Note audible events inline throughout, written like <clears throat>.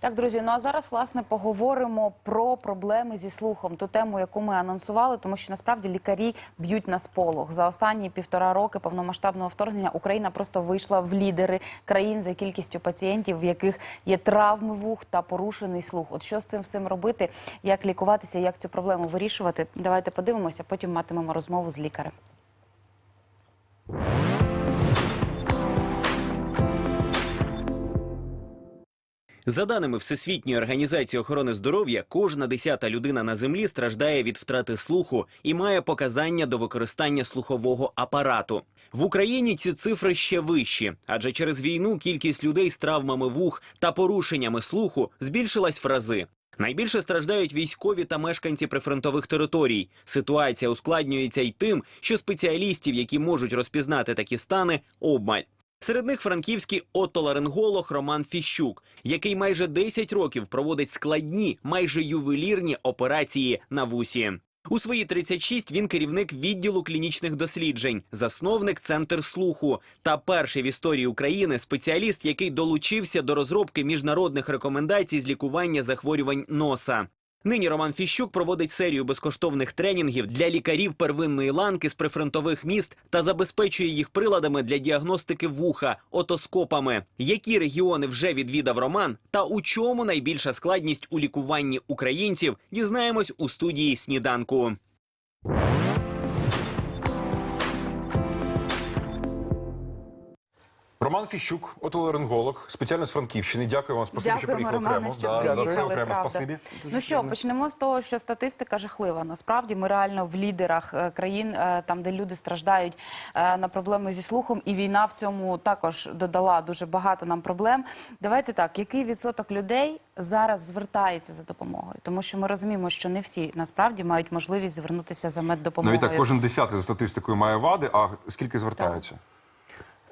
Так, друзі, ну а зараз власне поговоримо про проблеми зі слухом, ту тему, яку ми анонсували, тому що насправді лікарі б'ють на сполох. За останні півтора роки повномасштабного вторгнення Україна просто вийшла в лідери країн за кількістю пацієнтів, в яких є травми вух та порушений слух. От що з цим всім робити, як лікуватися, як цю проблему вирішувати? Давайте подивимося, потім матимемо розмову з лікарем. За даними Всесвітньої організації охорони здоров'я, кожна десята людина на землі страждає від втрати слуху і має показання до використання слухового апарату. В Україні ці цифри ще вищі, адже через війну кількість людей з травмами вух та порушеннями слуху збільшилась в рази. Найбільше страждають військові та мешканці прифронтових територій. Ситуація ускладнюється й тим, що спеціалістів, які можуть розпізнати такі стани, обмаль. Серед них франківський отоларинголог Роман Фіщук, який майже 10 років проводить складні, майже ювелірні операції на вусі. У свої 36 він керівник відділу клінічних досліджень, засновник центр слуху та перший в історії України спеціаліст, який долучився до розробки міжнародних рекомендацій з лікування захворювань носа. Нині Роман Фіщук проводить серію безкоштовних тренінгів для лікарів первинної ланки з прифронтових міст та забезпечує їх приладами для діагностики вуха, отоскопами. Які регіони вже відвідав Роман, та у чому найбільша складність у лікуванні українців, дізнаємось у студії сніданку. Роман Фіщук, отоларинголог, спеціально з Франківщини. Дякую вам, спасибі, що приїхали Романе, окремо. що за приїхали, це окремо правда. спасибі. Ну що, почнемо з того, що статистика жахлива. Насправді ми реально в лідерах е, країн, е, там де люди страждають е, на проблеми зі слухом, і війна в цьому також додала дуже багато нам проблем. Давайте так, який відсоток людей зараз звертається за допомогою? Тому що ми розуміємо, що не всі насправді мають можливість звернутися за меддопомогою. Навіть так, кожен десятий за статистикою має вади, а скільки звертаються?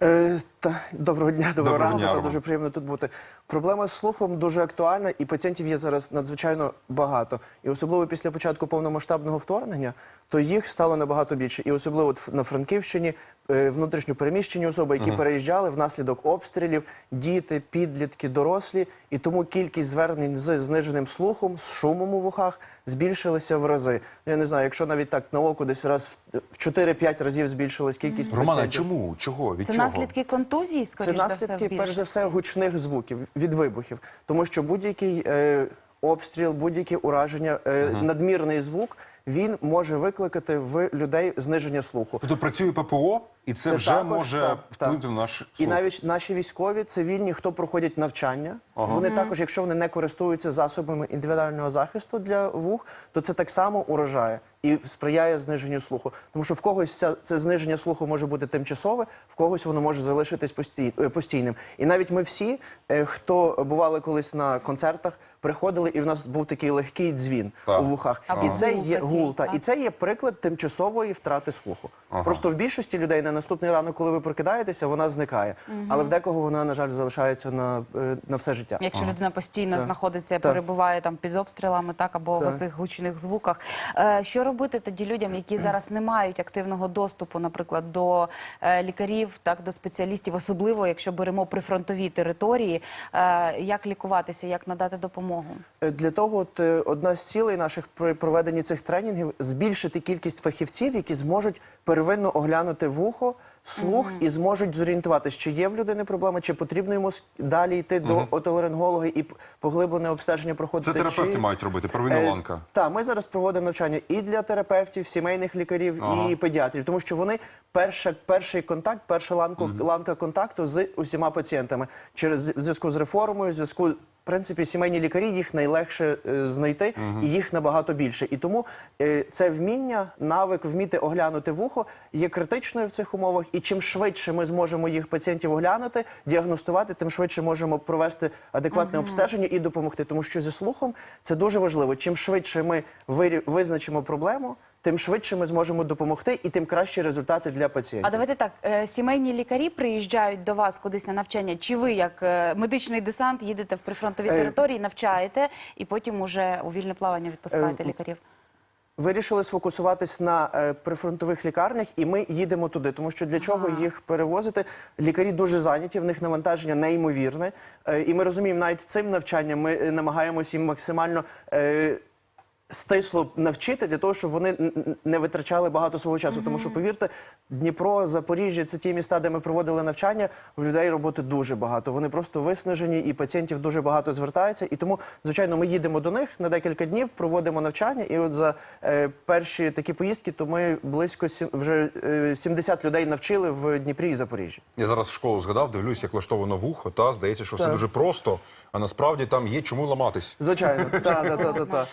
Е, та, доброго дня, доброго, Доброго ранку. та дуже приємно тут бути. Проблема з слухом дуже актуальна, і пацієнтів є зараз надзвичайно багато. І особливо після початку повномасштабного вторгнення, то їх стало набагато більше. І особливо на Франківщині е, внутрішньо переміщені особи, які переїжджали внаслідок обстрілів, діти, підлітки, дорослі. І тому кількість звернень з зниженим слухом, з шумом у вухах збільшилася в рази. Ну, я не знаю, якщо навіть так на око десь раз в- в 4-5 разів збільшилась кількість Романа, пацієнтів. чому? Чого? Від Це чого? Наслідки контузії, Це скоріш за все, наслідки, перш за все, гучних звуків від вибухів, тому що будь-який е, обстріл, будь-яке ураження, е, надмірний звук. Він може викликати в людей зниження слуху. Тобто працює ППО, і це, Це вже також, може так, вплинути так. на наш слух. І навіть наші військові цивільні, хто проходять навчання, вони також, якщо вони не користуються засобами індивідуального захисту для вух, то це так само уражає і сприяє зниженню слуху. Тому що в когось ця, це зниження слуху може бути тимчасове, в когось воно може залишитись постій, е, постійним. І навіть ми всі, е, хто бували колись на концертах, приходили, і в нас був такий легкий дзвін Так. у вухах. Або І це є гул, та, так. і це є приклад тимчасової втрати слуху. Просто в більшості людей на наступний ранок, коли ви прокидаєтеся, вона зникає. Але в декого вона, на жаль, залишається на, е, на все життя. Якщо людина постійно Так. знаходиться, Так. перебуває там під обстрілами, так або Так. в цих гучних звуках. Е, що робити тоді людям, які зараз не мають активного доступу, наприклад, до е, лікарів, так до спеціалістів, особливо якщо беремо прифронтові території, е, як лікуватися, як надати допомогу? Е, Для того от, е, одна з цілей наших при проведенні цих тренінгів збільшити кількість фахівців, які зможуть первинно оглянути вухо, слух і зможуть зорієнтуватися, чи є в людини проблема, чи потрібно йому далі йти до отоларинголога і поглиблене обстеження проходити. Це терапевти чи... мають робити, первинна Е, ланка. Так, ми зараз проводимо навчання і для терапевтів, сімейних лікарів, Ага. і педіатрів, тому що вони перша, перший контакт, перша ланку, ланка контакту з усіма пацієнтами через зв'язку з реформою, зв'язку. Принципі, сімейні лікарі їх найлегше е, знайти, і їх набагато більше. І тому е, це вміння, навик вміти оглянути вухо є критичною в цих умовах. І чим швидше ми зможемо їх пацієнтів оглянути, діагностувати, тим швидше можемо провести адекватне обстеження і допомогти. Тому що зі слухом це дуже важливо. Чим швидше ми вирі- визначимо проблему, тим швидше ми зможемо допомогти, і тим кращі результати для пацієнтів. А давайте так, е, сімейні лікарі приїжджають до вас кудись на навчання. Чи ви, як е, медичний десант, їдете в прифронтові Е, території, навчаєте і потім уже у вільне плавання відпускаєте лікарів? вирішили сфокусуватись на е, прифронтових лікарнях, і ми їдемо туди. Тому що для чого їх перевозити? Лікарі дуже зайняті, в них навантаження неймовірне. Е, і ми розуміємо, навіть цим навчанням ми е, намагаємося їм максимально. Е, стисло навчити для того, щоб вони не витрачали багато свого часу. Тому що, повірте, Дніпро, Запоріжжя це ті міста, де ми проводили навчання. У людей роботи дуже багато. Вони просто виснажені, і пацієнтів дуже багато звертається. І тому, звичайно, ми їдемо до них на декілька днів, проводимо навчання. І от за е, перші такі поїздки, то ми близько сім, вже е, 70 людей навчили в Дніпрі і Запоріжжі. Я зараз школу згадав, дивлюсь, як влаштовано вухо, та здається, що все Так. дуже просто, а насправді там є чому ламатись. Звичайно, так, так, так,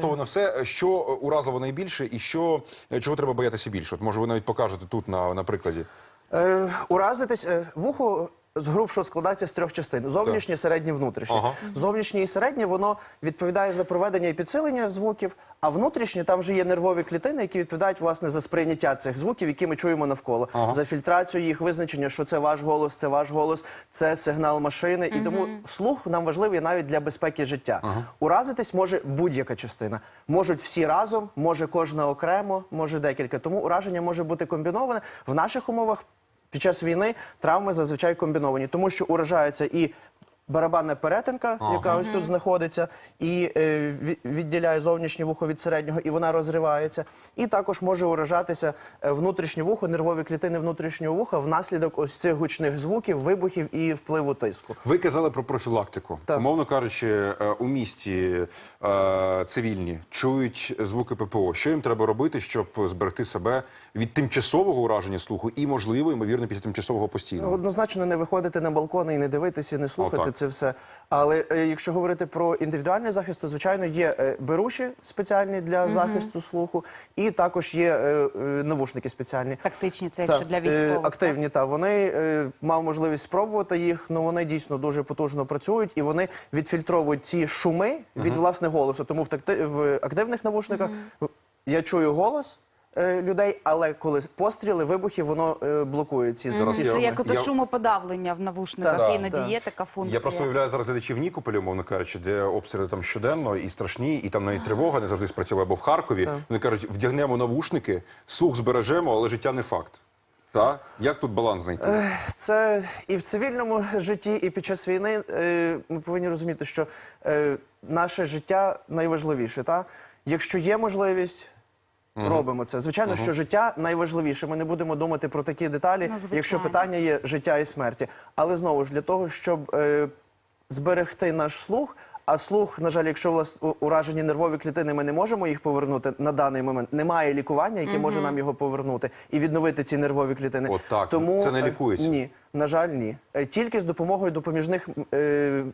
так. Як все, що уразливо найбільше і що е, чого треба боятися більше? От може ви навіть покажете тут на, на прикладі. Е, уразитись е, вухо з грубшого складається з трьох частин: зовнішнє, середнє, внутрішнє. Ага. Зовнішнє і середнє воно відповідає за проведення і підсилення звуків, а внутрішнє там вже є нервові клітини, які відповідають власне за сприйняття цих звуків, які ми чуємо навколо, за фільтрацію їх визначення, що це ваш голос, це ваш голос, це сигнал машини. І тому слух нам важливий навіть для безпеки життя. Уразитись може будь-яка частина. Можуть всі разом, може кожна окремо, може декілька. Тому ураження може бути комбіноване в наших умовах. Під час війни травми зазвичай комбіновані, тому що уражаються і барабанна перетинка, яка ось тут знаходиться, і е, ві- відділяє зовнішнє вухо від середнього, і вона розривається. І також може уражатися е, внутрішнє вухо, нервові клітини внутрішнього вуха внаслідок ось цих гучних звуків, вибухів і впливу тиску. Ви казали про профілактику. Так. Умовно кажучи, е, у місті е, цивільні чують звуки ППО. Що їм треба робити, щоб зберегти себе від тимчасового ураження слуху і, можливо, ймовірно, після тимчасового постійного? Однозначно не виходити на балкони і не дивитися, і не слухати Отак. Це все. Але е, якщо говорити про індивідуальний захист, то звичайно є е, беруші спеціальні для захисту слуху, і також є е, е, навушники спеціальні. Тактичні, це якщо для е, військових. активні, та вони е, мав можливість спробувати їх, але вони дійсно дуже потужно працюють і вони відфільтровують ці шуми від власне голосу. Тому в, такти, в активних навушниках я чую голос. Е, Людей, але коли постріли, вибухи, воно е, блокує ці Зараз я- Це як ото Я- шумоподавлення в навушниках, Так, іноді так. є така функція. Я просто уявляю зараз глядачів Нікополя, мовно кажучи, де обстріли там щоденно і страшні, і там навіть тривога не завжди спрацьовує, або в Харкові. Вони кажуть, вдягнемо навушники, слух збережемо, але життя не факт. Та? Як тут баланс знайти? Це і в цивільному житті, і під час війни е, ми повинні розуміти, що е, наше життя найважливіше. Та? Якщо є можливість. Робимо це. Звичайно, що життя найважливіше. Ми не будемо думати про такі деталі, Ну, звичайно. якщо питання є життя і смерті. Але знову ж для того, щоб е, зберегти наш слух. А слух, на жаль, якщо у вас у- уражені нервові клітини, ми не можемо їх повернути на даний момент. Немає лікування, яке може нам його повернути і відновити ці нервові клітини. От так. Тому Це не е, лікується? Ні, на жаль, ні. Е, Тільки з допомогою допоміжних. Е,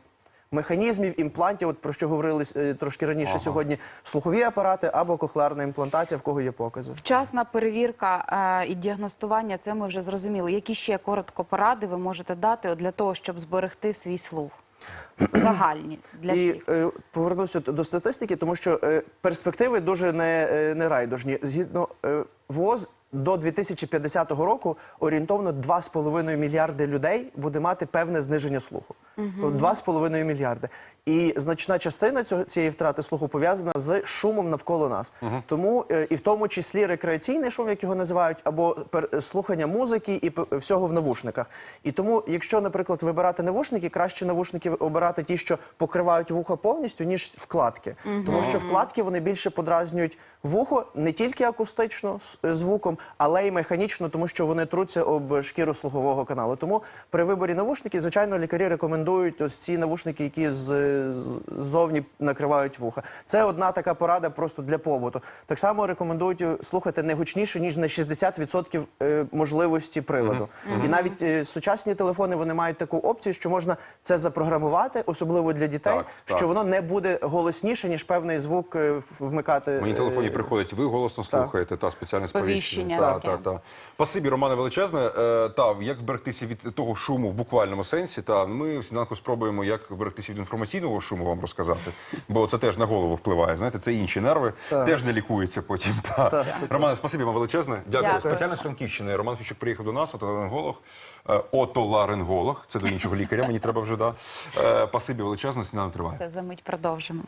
Механізмів, імплантів, от про що говорили е, трошки раніше сьогодні, слухові апарати або кохлеарна імплантація, в кого є покази. Вчасна перевірка е, і діагностування, це ми вже зрозуміли. Які ще коротко поради ви можете дати от для того, щоб зберегти свій слух? <clears throat> Загальні для і е, повернуся до статистики, тому що е, перспективи дуже не, е, не райдужні. Згідно е, ВОЗ, до 2050 року орієнтовно 2,5 мільярди людей буде мати певне зниження слуху. От 2,5 мільярди. І значна частина цього цієї втрати слуху пов'язана з шумом навколо нас. Тому е, і в тому числі рекреаційний шум, як його називають, або пер- слухання музики і п- всього в навушниках. І тому, якщо, наприклад, вибирати навушники, краще навушники обирати ті, що покривають вухо повністю, ніж вкладки. Тому що вкладки вони більше подразнюють вухо не тільки акустично з- е, звуком, але й механічно, тому що вони труться об шкіру слухового каналу. Тому при виборі навушників, звичайно, лікарі рекомендують ось ці навушники, які ззовні накривають вуха. Це одна така порада просто для побуту. Так само рекомендують е, слухати не гучніше ніж на 60% е, можливості приладу. І навіть е, сучасні телефони вони мають таку опцію, що можна це запрограмувати, особливо для дітей, Так, так. що воно не буде голосніше ніж певний звук вмикати. Мені телефоні приходить, ви голосно слухаєте, та спеціальне Сповіщення сповіщення. Та, таке. та, та. Спасибі, Романе величезне. Е, та, як вберегтися від того шуму в буквальному сенсі? Та ми в сніданку спробуємо, як вберегтися від інформаційного шуму вам розказати, бо це теж на голову впливає. Знаєте, це інші нерви, теж не лікуються потім. Та. Романе, спасибі вам величезне. Дякую. Дякую. Спеціально з Франківщини. Роман Фіщук приїхав до нас, отоларинголог. Е, Отоларинголог. Це до іншого лікаря. Мені треба вже да. Е, Спасибі величезне. Сніданок триває. Це за мить продовжимо.